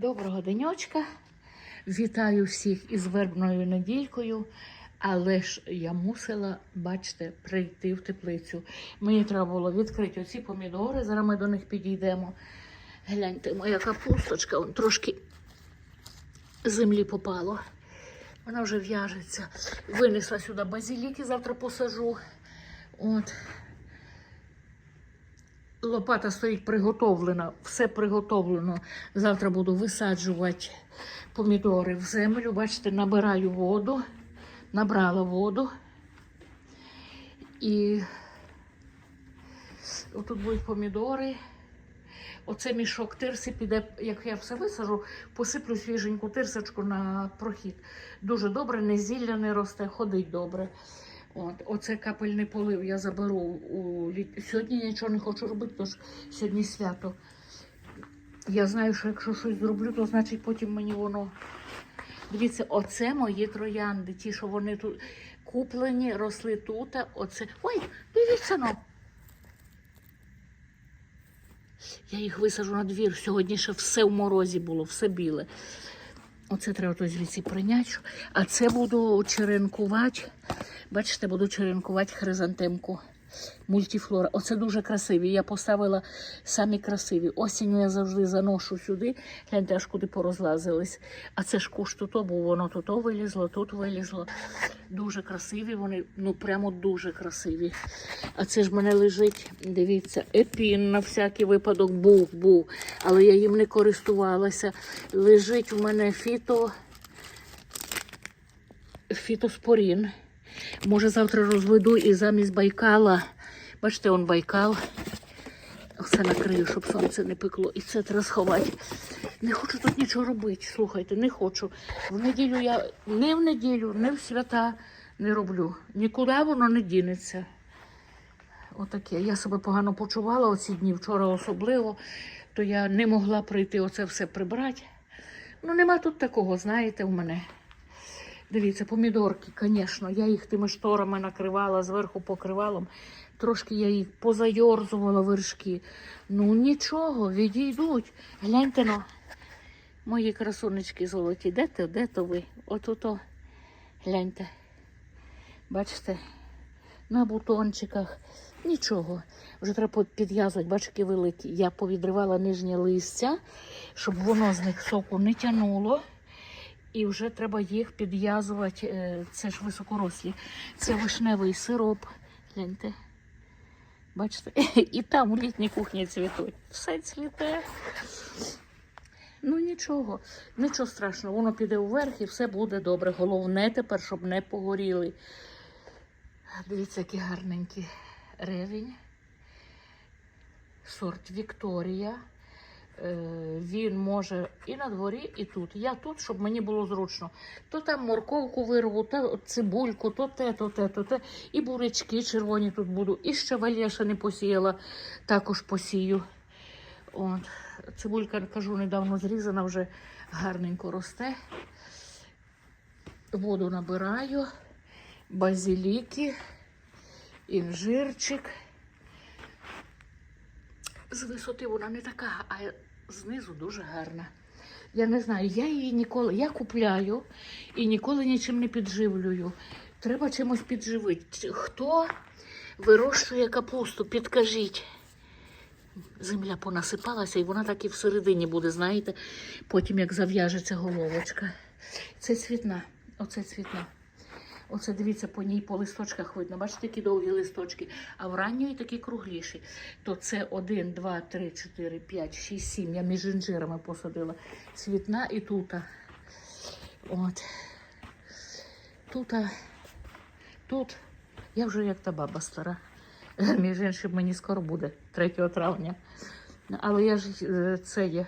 Доброго денечка. Вітаю всіх із вербною недількою. Але ж я мусила, бачите, прийти в теплицю. Мені треба було відкрити оці помідори. Зараз ми до них підійдемо. Гляньте, моя капусточка, он трошки землі попало. Вона вже в'яжеться. Винесла сюди базиліки, завтра посажу. От. Лопата стоїть приготовлена, все приготовлено. Завтра буду висаджувати помідори в землю. Бачите, набираю воду, набрала воду. І отут будуть помідори. Оце мішок тирси піде, як я все висажу, посиплю свіженьку тирсочку на прохід. Дуже добре, не зілля не росте, ходить добре. От, оце капельний полив я заберу у літ... Сьогодні нічого не хочу робити, тож сьогодні свято. Я знаю, що якщо щось зроблю, то значить потім мені воно. Дивіться, оце мої троянди. Ті, що вони тут куплені, росли тут. Оце. Ой, дивіться ну. Я їх висажу на двір. Сьогодні ще все в морозі було, все біле. Оце треба то звідси прийняти. А це буду черенкувати. Бачите, буду черенкувати хризантемку. Мультифлора. Оце дуже красиві. Я поставила самі красиві. Осінню я завжди заношу сюди. Гляньте, аж куди порозлазились. А це ж куш тут, бо воно тут вилізло, тут вилізло. Дуже красиві вони, ну прямо дуже красиві. А це ж в мене лежить, дивіться, епін на всякий випадок був, був. Але я їм не користувалася. Лежить у мене фіто, фітоспорін. Може, завтра розведу і замість байкала. Бачите, он байкал. Все накрию, щоб сонце не пекло. І це треба сховати. Не хочу тут нічого робити. Слухайте, не хочу. В неділю я не в неділю, не в свята не роблю. Нікуди воно не дінеться. Отаке. Я себе погано почувала оці дні, вчора особливо, то я не могла прийти оце все прибрати. Ну, нема тут такого, знаєте, у мене. Дивіться, помідорки, звісно, я їх тими шторами накривала зверху покривалом. Трошки я їх позайорзувала вершки. Ну нічого, відійдуть. Гляньте но. Мої красунечки золоті. Де то, де то ви? Отуто. Гляньте. Бачите? На бутончиках. Нічого. Вже треба підв'язувати, бачите, великі. Я повідривала нижнє листя, щоб воно з них соку не тянуло. І вже треба їх підв'язувати. е, Це ж високорослі. Це вишневий сироп. Гляньте. Бачите? І там у літній кухні цвітуть. Все цвіте. Ну нічого, нічого страшного, воно піде вверх і все буде добре. Головне тепер, щоб не погоріли. Дивіться, які гарненькі ревінь. Сорт Вікторія. Е, Він може і на дворі, і тут. Я тут, щоб мені було зручно. То там морковку вирву, то цибульку, то те, то те, то те. І бурячки червоні тут буду. І я ще не посіяла, також посію. От. Цибулька, кажу, недавно зрізана, вже гарненько росте. Воду набираю, базиліки, інжирчик. З висоти вона не така, а знизу дуже гарна. Я не знаю, я її ніколи, я купляю і ніколи нічим не підживлюю. Треба чимось підживити. Хто вирощує капусту, підкажіть. Земля понасипалася, і вона так і всередині буде, знаєте, потім як зав'яжеться головочка. Це цвітна, оце цвітна. Оце дивіться, по ній по листочках видно. Бачите, які довгі листочки, а в ранньої такі кругліші. То це 1, 2, 3, 4, 5, 6, 7. Я між інжирами посадила. Цвітна і тута. От. Тута. Тут. Я вже як та баба стара. Між іншим, мені скоро буде 3 травня. Але я ж е, це є.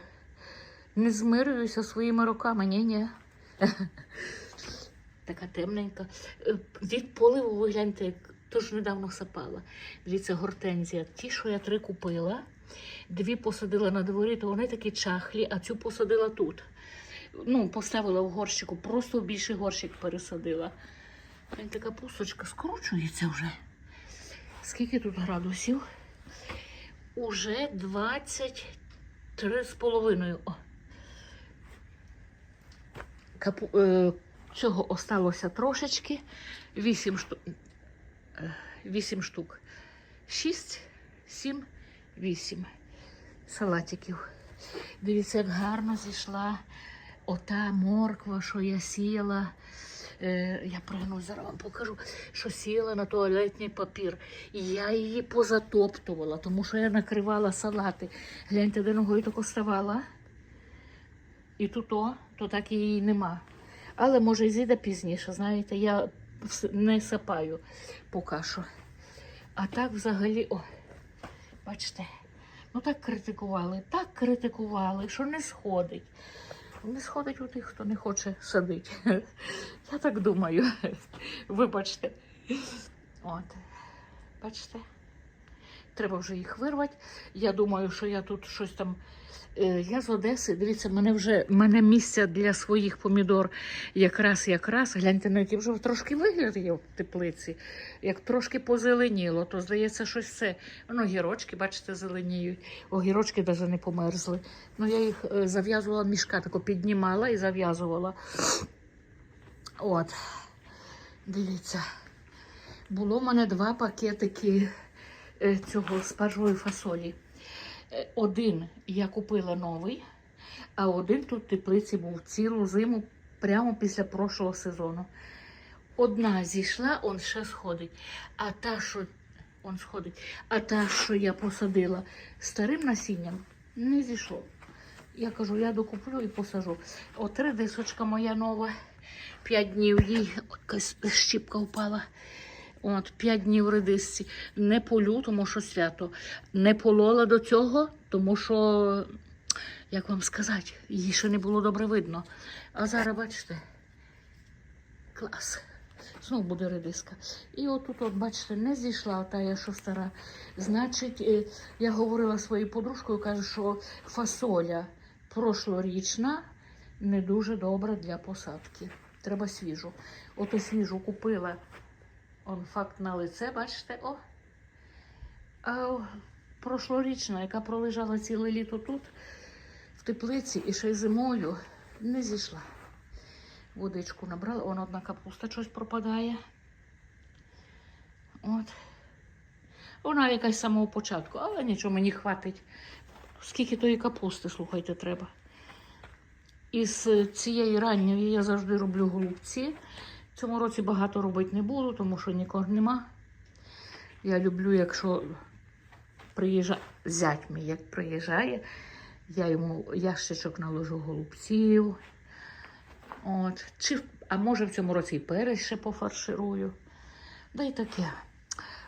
Не змирююся своїми руками, ні-ні. Така темненька. Е, Від поливу ви гляньте, як тож недавно сапала. Дивіться, гортензія. Ті, що я три купила, дві посадила на дворі, то вони такі чахлі, а цю посадила тут. Ну, поставила в горщику, просто в більший горщик пересадила. Така пусочка скручується вже. Скільки тут градусів? Уже 23 з половиною. Капу... Е, цього осталося трошечки. 8 штук. 8 штук. 6, 7, 8 салатиків. Дивіться, як гарно зійшла ота морква, що я сіяла. Е, я пригну зараз вам покажу, що сіяла на туалетний папір. І я її позатоптувала, тому що я накривала салати. Гляньте, де ногою так оставала. І тут о, то так її нема. Але може і зійде пізніше, знаєте, я не сапаю поки що. А так взагалі, о, бачите, ну так критикували, так критикували, що не сходить. Не сходить у тих, хто не хоче садити. Я так думаю. Вибачте. От. Бачите? Треба вже їх вирвати. Я думаю, що я тут щось там. Е, Я з Одеси. Дивіться, мене вже мене місця для своїх помідор якраз якраз. Гляньте, на які вже трошки вигляд є в теплиці. Як трошки позеленіло, то здається, щось це. Воно гірочки, бачите, зеленіють. Огірочки навіть не померзли. Ну, я їх е, зав'язувала мішка, тако піднімала і зав'язувала. От. Дивіться. Було в мене два пакетики цього спаржової фасолі. Е, Один я купила новий, а один тут в теплиці був цілу зиму прямо після прошлого сезону. Одна зійшла, он ще сходить. А та, що он сходить, а та, що я посадила старим насінням, не зійшло. Я кажу, я докуплю і посажу. От редисочка моя нова. П'ять днів їй щіпка впала. От, п'ять днів редисці. Не полю, тому що свято. Не полола до цього, тому що, як вам сказати, її ще не було добре видно. А зараз, бачите, клас. Знову буде редиска. І отут, от, бачите, не зійшла та я, що стара. Значить, е, я говорила своєю подружкою, кажу, що фасоля прошлорічна не дуже добра для посадки. Треба свіжу. Ото свіжу купила. Он факт на лице, бачите, о. А прошлорічна, яка пролежала ціле літо тут, в теплиці і ще й зимою, не зійшла. Водичку набрала, он одна капуста щось пропадає. От. Вона якась з самого початку, але нічого мені хватить. Скільки тої капусти, слухайте, треба. Із цієї ранньої я завжди роблю голубці. Цьому році багато робити не буду, тому що нікого нема. Я люблю, якщо приїжджає зять мій, як приїжджає, я йому ящичок наложу голубців. От. Чи, а може в цьому році і перець ще пофарширую. Да й таке.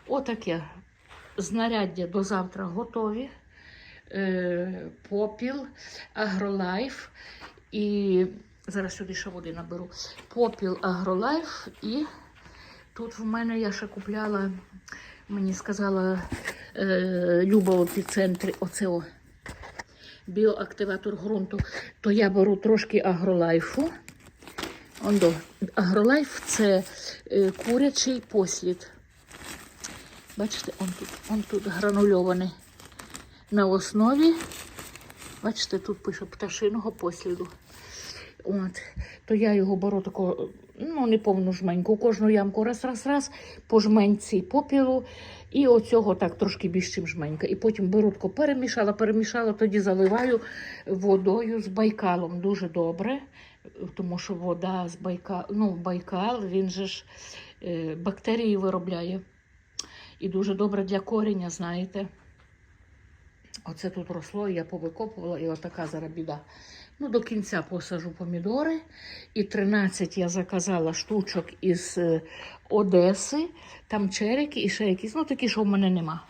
Отаке. Знаряддя до завтра готові. Е, попіл, агролайф і зараз сюди ще води наберу. Попіл агролайф і тут в мене я ще купляла, мені сказала е, Люба в епіцентрі, оце о, біоактиватор ґрунту, то я беру трошки агролайфу. Ондо, агролайф це е, курячий послід. Бачите, он тут, он тут гранульований на основі. Бачите, тут пише пташиного посліду. От, то я його беру тако, ну, не повну жменьку, кожну ямку раз, раз, раз, по жменьці попілу, і оцього так трошки більш чим жменька. І потім беру перемішала, перемішала, тоді заливаю водою з байкалом. Дуже добре, тому що вода з байкал, ну, байкал, він же ж е, бактерії виробляє. І дуже добре для коріння, знаєте. Оце тут росло, я повикопувала, і отака зараз біда. Ну, до кінця посажу помідори. І 13 я заказала штучок із е, Одеси, там черики і ще якісь, ну такі, що в мене нема.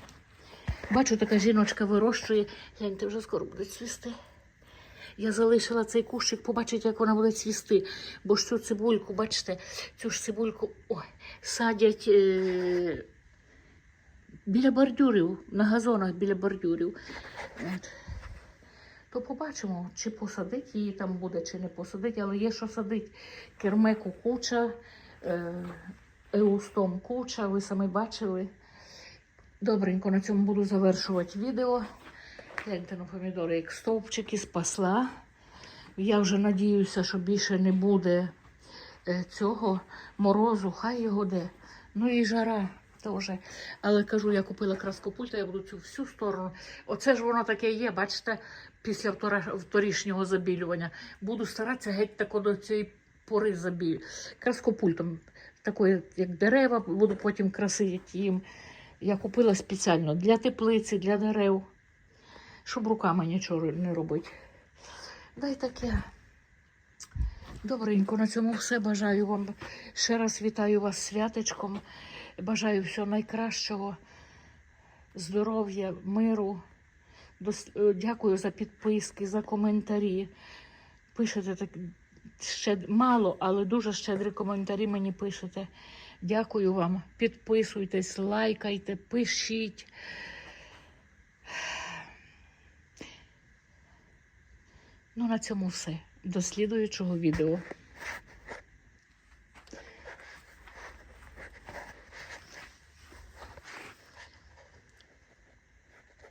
Бачу, така жіночка вирощує. Гляньте, вже скоро буде цвісти. Я залишила цей кущик, побачите, як вона буде цвісти. Бо ж цю цибульку, бачите, цю ж цибульку ой, садять е, біля бордюрів, на газонах біля бордюрів. От. То побачимо, чи посадить її там буде, чи не посадить, але є що садить. Кермеку куча, е, еустом куча, ви самі бачили. Добренько на цьому буду завершувати відео. Гляньте на помідори, як стовпчики спасла. Я вже надіюся, що більше не буде е, цього морозу, хай його де. Ну і жара теж. Але кажу, я купила краскопульта, я буду цю всю сторону. Оце ж воно таке є, бачите, після вторішнього забілювання. Буду старатися геть тако до цієї пори забілю. Краскопультом, такої, як дерева, буду потім красити їм. Я купила спеціально для теплиці, для дерев, щоб руками нічого не робити. Дай таке. Добренько, на цьому все. Бажаю вам. Ще раз вітаю вас святочком. Бажаю всього найкращого, здоров'я, миру. Е, Дякую за підписки, за коментарі. Пишете так ще мало, але дуже щедрі коментарі мені пишете. Дякую вам. Підписуйтесь, лайкайте, пишіть. Ну, на цьому все. До слідуючого відео.